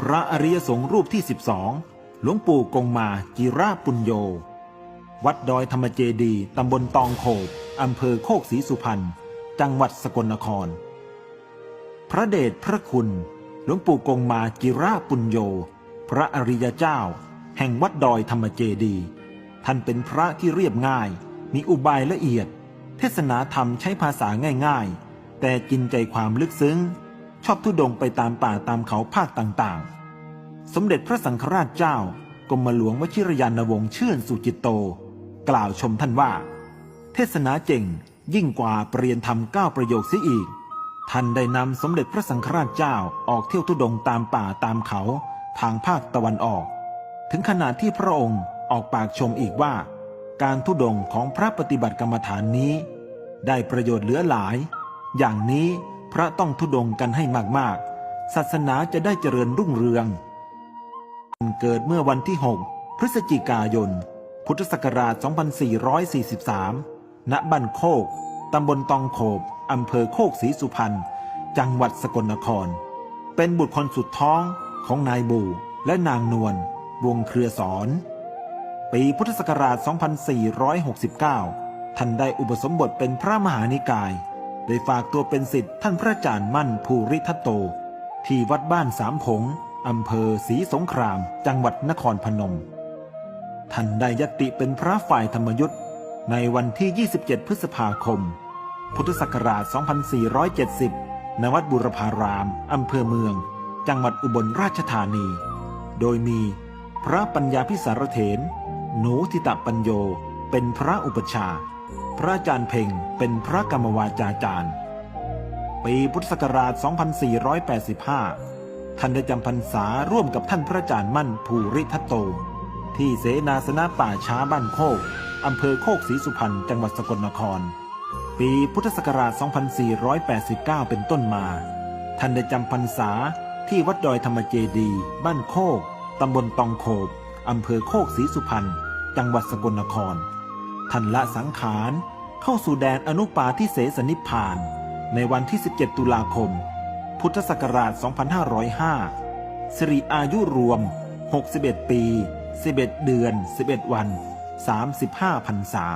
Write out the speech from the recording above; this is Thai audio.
พระอริยสงฆ์รูปที่ 12 หลวงปู่กงมาจิราปุญโย วัดดอยธรรมเจดี ตำบลตองโขบอำเภอโคกศรีสุพรรณ จังหวัดสกลนคร พระเดชพระคุณ หลวงปู่กงมาจิราปุญโย พระอริยเจ้า แห่งวัดดอยธรรมเจดี ท่านเป็นพระที่เรียบง่าย มีอุบายละเอียด เทศนาธรรมใช้ภาษาง่ายๆ แต่กินใจความลึกซึ้ง ชอบทุดงไปตามป่าตามเขาภาคต่างๆ สมเด็จพระสังฆราชเจ้ากรมหลวงวชิรยานวงศ์เชื่นสุจิตโต กล่าวชมท่านว่า เทศนาเจ๋งยิ่งกว่าเปรียนธรรมเก้าประโยคเสียอีก ท่านได้นำสมเด็จพระสังฆราชเจ้าออกเที่ยวทุดงตามป่าตามเขาทางภาคตะวันออก ถึงขนาดที่พระองค์ออกปากชมอีกว่า การทุดงของพระปฏิบัติกรรมฐานนี้ ได้ประโยชน์เหลือหลาย อย่างนี้พระต้องทุดงกันให้มากๆ ศาสนาจะได้เจริญรุ่งเรือง เกิดเมื่อวันที่ 6 พฤศจิกายน พุทธศักราช 2443 ณ บ้านโคก ตำบลตองโขบ อำเภอโคกศรีสุพรรณ จังหวัดสกลนคร เป็นบุตรคนสุดท้องของนายบูและนางนวล วงเครือสอน ปีพุทธศักราช 2469 ท่านได้อุปสมบทเป็นพระมหานิกายได้ฝากตัวเป็นศิษย์ท่านพระอาจารย์มั่นภูริทัตโต ที่วัดบ้านสามผง อำเภอศรีสงคราม จังหวัดนครพนม ท่านได้ยติเป็นพระฝ่ายธรรมยุทธ์ในวันที่ 27 พฤษภาคม พุทธศักราช 2470 ณ วัดบุรพาราม อำเภอเมือง จังหวัดอุบลราชธานี โดยมีพระปัญญาพิสารเถน หนูทิตปัญโย เป็นพระอุปชา พระอาจารย์เพ่งเป็นพระกรรมวาจาจารย์ ปีพุทธศักราช 2485 ท่านได้จำพรรษาร่วมกับท่านพระอาจารย์มั่นภูริทัตโต ที่เสนาสนะป่าช้าบ้านโคกอำเภอโคกศรีสุพรรณจังหวัดสกลนคร ปีพุทธศักราช 2489 เป็นต้นมา ท่านได้จำพรรษาที่วัดดอยธรรมเจดี บ้านโคกตำบลตองโขบอำเภอโคกศรีสุพรรณจังหวัดสกลนคร ท่านละสังขารเข้าสู่แดนอนุปาทิเสสนิพาน ในวันที่ 17 ตุลาคม พุทธศักราช 2505 สิริอายุรวม 61 ปี 11 เดือน 11 วัน 35พรรษา